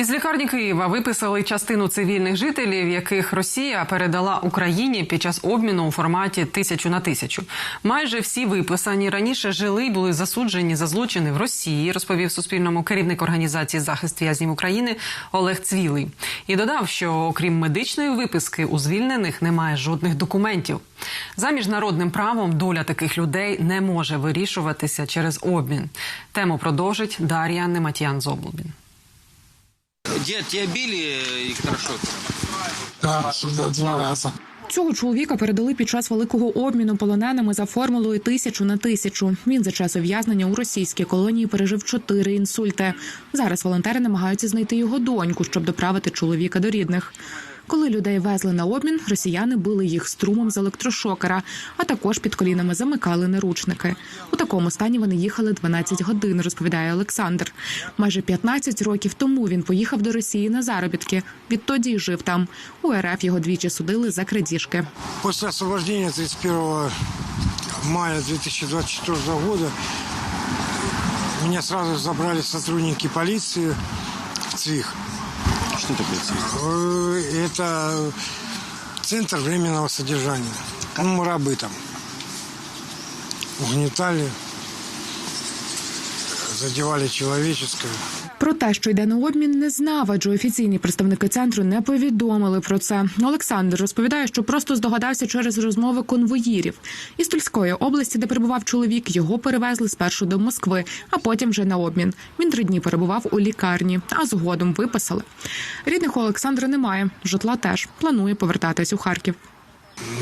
Із лікарні Києва виписали частину цивільних жителів, яких Росія передала Україні під час обміну у форматі тисячу на тисячу. Майже всі виписані раніше жили і були засуджені за злочини в Росії, розповів Суспільному керівник організації захист в'язнів України Олег Цвілий. І додав, що окрім медичної виписки у звільнених немає жодних документів. За міжнародним правом доля таких людей не може вирішуватися через обмін. Тему продовжить Дар'я Нематян Зоблобін. Дед, тебе били электрошокером? Да, два рази. Цього чоловіка передали під час великого обміну полоненими за формулою тисячу на тисячу. Він за час ув'язнення у російській колонії пережив чотири інсульти. Зараз волонтери намагаються знайти його доньку, щоб доправити чоловіка до рідних. Коли людей везли на обмін, росіяни били їх струмом з електрошокера, а також під колінами замикали наручники. У такому стані вони їхали 12 годин, розповідає Олександр. Майже 15 років тому він поїхав до Росії на заробітки. Відтоді й жив там. У РФ його двічі судили за крадіжки. После освобождения 31 мая 2024 года меня сразу забрали сотрудники полиции в ЦВИХ. Что такое цвет? Э, Это центр временного содержания. Ну, мы рабы там. Угнетали, задевали человеческое. Про те, що йде на обмін, не знав, адже офіційні представники центру не повідомили про це. Олександр розповідає, що просто здогадався через розмови конвоїрів. Із Тульської області, де перебував чоловік, його перевезли спершу до Москви, а потім вже на обмін. Він три дні перебував у лікарні, а згодом виписали. Рідних у Олександра немає. Житла теж планує повертатись у Харків.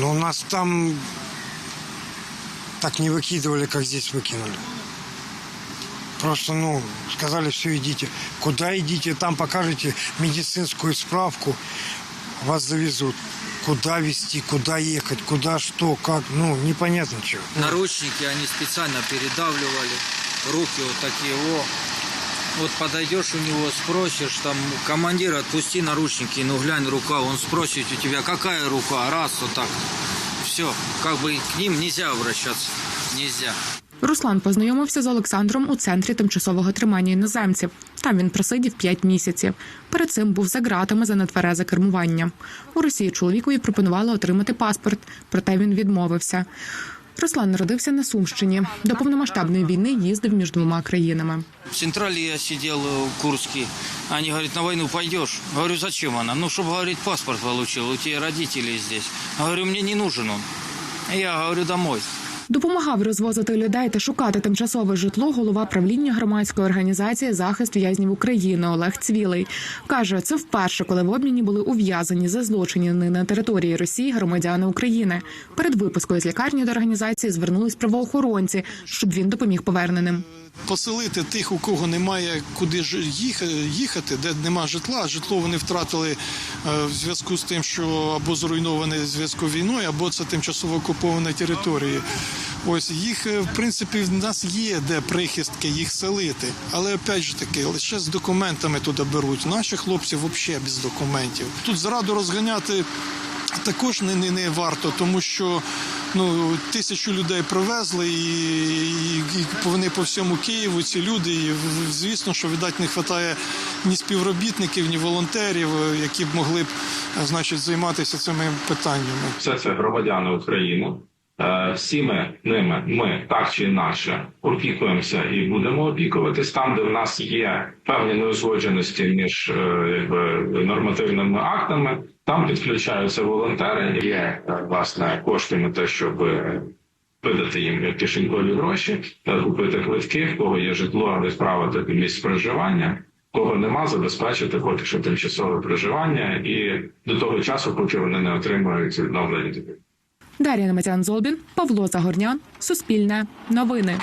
Но нас там так не выкидывали, как здесь выкинули. Просто, ну, сказали, все, идите. Куда идите, там покажете медицинскую справку, вас завезут. Куда везти, куда ехать, куда что, как, ну, непонятно чего. Наручники они специально передавливали. Руки вот такие, о. Вот подойдешь у него, спросишь, там, командир, отпусти наручники, ну глянь, рука, он спросит у тебя, какая рука, раз, вот так. Все, как бы к ним нельзя обращаться, нельзя. Руслан познайомився з Олександром у центрі тимчасового тримання іноземців. Там він просидів 5 місяців. Перед цим був за ґратами за нетверезе кермування. У Росії чоловікові пропонували отримати паспорт, проте він відмовився. Руслан народився на Сумщині. До повномасштабної війни їздив між двома країнами. В Централе я сидел э, в Курске. Они на войну пойдешь? Говорю, зачем она? Ну, чтобы, говорит, паспорт получил. У тебя родители здесь. Говорю, мне не нужен он. Я говорю, домой. Допомагав розвозити людей та шукати тимчасове житло голова правління громадської організації захист в'язнів України Олег Цвілий. Каже, це вперше, коли в обміні були ув'язані за злочині на території Росії громадяни України. Перед випускою з лікарні до організації звернулись правоохоронці, щоб він допоміг поверненим. Поселити тих, у кого немає куди ж їх- їхати, де нема житла. Житло вони втратили е, в зв'язку з тим, що або зруйноване зв'язку війною, або це тимчасово окуповані території. Ось їх е, в принципі в нас є де прихистки їх селити, але опять же таки лише з документами туди беруть. Наші хлопці взагалі без документів. Тут зраду розганяти. Також не, не, не варто, тому що ну тисячу людей привезли, і, і, вони по всьому Києву ці люди. І звісно, що видать не вистачає ні співробітників, ні волонтерів, е, які б могли б е, значить займатися цими питаннями. все це громадяни України. Е, Всі ми ними, ми так чи інакше опікуємося і будемо опікуватись там, де в нас є певні неузгодженості між е, якби, нормативними актами. Там підключаються волонтери. Є е, власне кошти на те, щоб видати їм кишенькові гроші, купити квитки, в кого є житло, відправити місць проживання. Кого нема, забезпечити поки що тимчасове проживання і до того часу, поки вони не отримують відновлення. Дар'я Наметян Золбін, Павло Загорнян, Суспільне, Новини.